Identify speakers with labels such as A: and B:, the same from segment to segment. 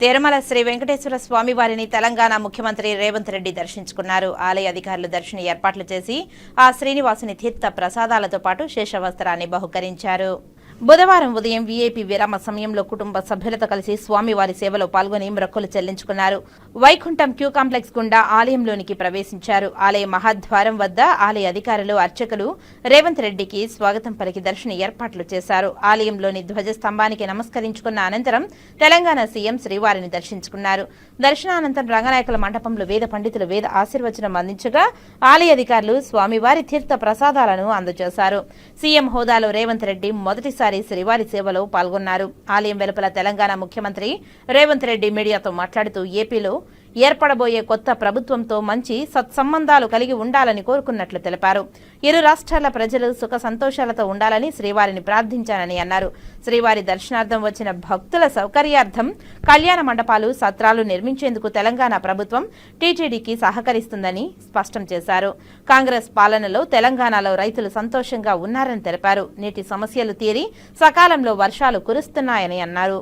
A: తిరుమల శ్రీ వెంకటేశ్వర స్వామి వారిని తెలంగాణ ముఖ్యమంత్రి రేవంత్ రెడ్డి దర్శించుకున్నారు. ఆలయ అధికారులు దర్శన ఏర్పాట్లు చేసి ఆ శ్రీనివాసుని తీర్థ ప్రసాదాలతో పాటు శేషవస్త్రాన్ని బహుకరించారు. బుధవారం ఉదయం వీఐపీ విరామ సమయంలో కుటుంబ సభ్యులతో కలిసి స్వామివారి సేవలో పాల్గొని మొక్కులు చెల్లించుకున్నారు. వైకుంఠం క్యూ కాంప్లెక్స్ గుండా ఆలయంలోనికి ప్రవేశించారు. ఆలయ మహాద్వారం వద్ద ఆలయ అధికారులు అర్చకులు రేవంత్ రెడ్డికి స్వాగతం పలికి దర్శన ఏర్పాట్లు చేశారు. ఆలయంలోని ధ్వజస్తంభానికి నమస్కరించుకున్న అనంతరం తెలంగాణ సీఎం శ్రీవారిని దర్శించుకున్నారు. దర్శనానంతరం రంగనాయకుల మండపంలో వేద పండితులు వేద ఆశీర్వచనం అందించగా ఆలయ అధికారులు స్వామివారి తీర్థ ప్రసాదాలను అందజేశారు. సీఎం హోదాలో రేవంత్ రెడ్డి మొదటిసారి శ్రీవారి సేవలో పాల్గొన్నారు. ఆలయం వెలుపల తెలంగాణ ముఖ్యమంత్రి రేవంత్ రెడ్డి మీడియాతో మాట్లాడుతూ ఏపీలో ఏర్పడబోయే కొత్త ప్రభుత్వంతో మంచి సత్సంబంధాలు కలిగి ఉండాలని కోరుకున్నట్లు తెలిపారు. ఇరు రాష్ట్రాల ప్రజలు సుఖ సంతోషాలతో ఉండాలని శ్రీవారిని ప్రార్థించానని అన్నారు. శ్రీవారి దర్శనార్థం వచ్చిన భక్తుల సౌకర్యార్థం కళ్యాణ మండపాలు సత్రాలు నిర్మించేందుకు తెలంగాణ ప్రభుత్వం టీటీడీకి సహకరిస్తుందని స్పష్టం చేశారు. కాంగ్రెస్ పాలనలో తెలంగాణలో రైతులు సంతోషంగా ఉన్నారని తెలిపారు. నీటి సమస్యలు తీరి సకాలంలో వర్షాలు కురుస్తున్నాయని అన్నారు.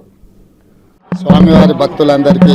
B: స్వామివారి భక్తులందరికీ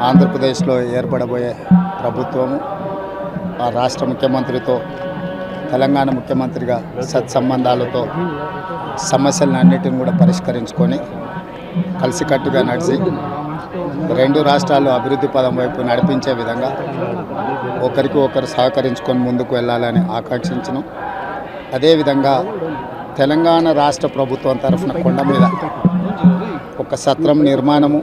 B: ఆంధ్రప్రదేశ్లో ఏర్పడబోయే ప్రభుత్వము ఆ రాష్ట్ర ముఖ్యమంత్రితో తెలంగాణ ముఖ్యమంత్రిగా సత్సంబంధాలతో సమస్యలను అన్నిటిని కూడా పరిష్కరించుకొని కలిసికట్టుగా నడిచి రెండు రాష్ట్రాలు అభివృద్ధి పదం వైపు నడిపించే విధంగా ఒకరికి ఒకరు సహకరించుకొని ముందుకు వెళ్ళాలని ఆకాంక్షించను. అదేవిధంగా తెలంగాణ రాష్ట్ర ప్రభుత్వం తరఫున కొండ మీద ఒక సత్రం నిర్మాణము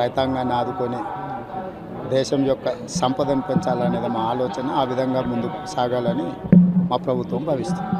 B: రైతాంగాన్ని ఆదుకొని దేశం యొక్క సంపదను పెంచాలనేది మా ఆలోచన. ఆ విధంగా ముందుకు సాగాలని మా ప్రభుత్వం భావిస్తుంది.